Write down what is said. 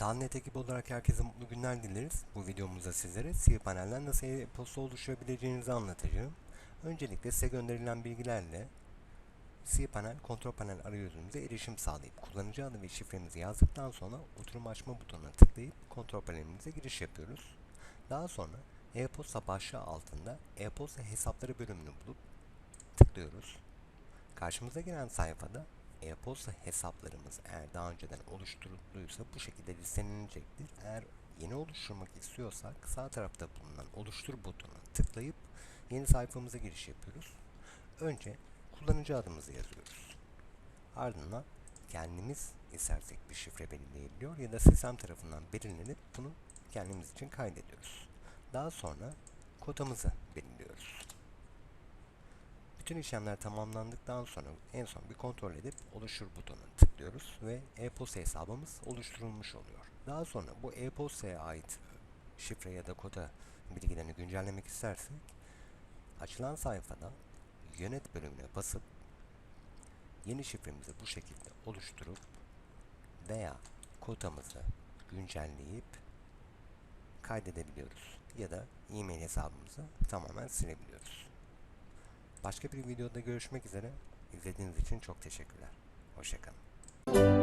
Net ekibi olarak herkese mutlu günler dileriz. Bu videomuzda sizlere cPanel'den nasıl e-posta oluşturabileceğinizi anlatacağım. Öncelikle size gönderilen bilgilerle cPanel kontrol panel arayüzümüze erişim sağlayıp kullanıcı adı ve şifremizi yazdıktan sonra oturum açma butonuna tıklayıp kontrol panelimize giriş yapıyoruz. Daha sonra e-posta başlığı altında e-posta hesapları bölümünü bulup tıklıyoruz. Karşımıza gelen sayfada e-posta hesaplarımız eğer daha önceden oluşturulduysa bu şekilde listelenecektir. Eğer yeni oluşturmak istiyorsak sağ tarafta bulunan oluştur butonuna tıklayıp yeni sayfamıza giriş yapıyoruz. Önce kullanıcı adımızı yazıyoruz. Ardından kendimiz istersek bir şifre belirleyebiliyor ya da sistem tarafından belirlenip bunu kendimiz için kaydediyoruz. Daha sonra kotamızı belirliyoruz. Bütün işlemler tamamlandıktan sonra en son bir kontrol edip oluştur butonuna tıklıyoruz ve e-posta hesabımız oluşturulmuş oluyor. Daha sonra bu e-postaya ait şifre ya da koda bilgilerini güncellemek istersek açılan sayfada yönet bölümüne basıp yeni şifremizi bu şekilde oluşturup veya kodamızı güncelleyip kaydedebiliyoruz ya da e-mail hesabımızı tamamen silebiliyoruz. Başka bir videoda görüşmek üzere. İzlediğiniz için çok teşekkürler. Hoşçakalın.